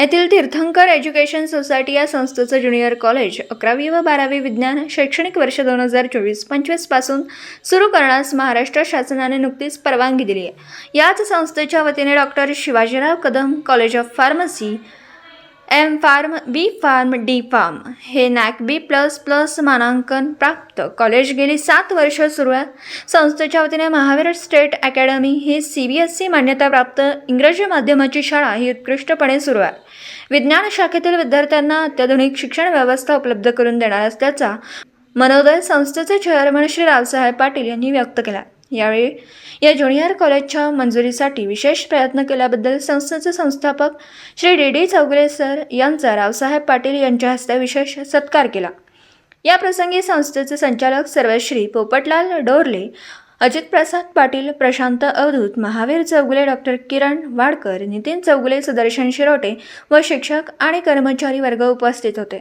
येथील तीर्थंकर education society या संस्थेचं ज्युनियर कॉलेज अकरावी व बारावी विज्ञान शैक्षणिक वर्ष दोन हजार चोवीस पंचवीसपासून सुरू करण्यास महाराष्ट्र शासनाने नुकतीच परवानगी दिली आहे. याच संस्थेच्या वतीने doctor Shivajirao Kadam college of pharmacy M pharm B pharm D pharm हे नॅक बी प्लस प्लस मानांकन प्राप्त. कॉलेज गेली सात वर्ष सुरू आहे. संस्थेच्या वतीने महावीर स्टेट अकॅडमी ही सी बी एस सी मान्यताप्राप्त इंग्रजी माध्यमाची शाळा ही उत्कृष्टपणे सुरू आहे. विज्ञान शाखेतील विद्यार्थ्यांना अत्याधुनिक शिक्षण व्यवस्था उपलब्ध करून देणार असल्याचा मनोदय संस्थेचे चेअरमन श्री रावसाहेब पाटील यांनी व्यक्त केला यावेळी या ज्युनियर कॉलेजच्या मंजुरीसाठी विशेष प्रयत्न केल्याबद्दल संस्थेचे संस्थापक Shri D D Chougule sir यांचा रावसाहेब पाटील यांच्या हस्ते विशेष सत्कार केला. या प्रसंगी संस्थेचे संचालक सर्वश्री पोपटलाल डोरले अजित प्रसाद पाटील प्रशांत अवधूत महावीर चौगुले डॉक्टर किरण वाडकर नितीन चौगुले सुदर्शन शिरोटे व शिक्षक आणि कर्मचारी वर्ग उपस्थित होते.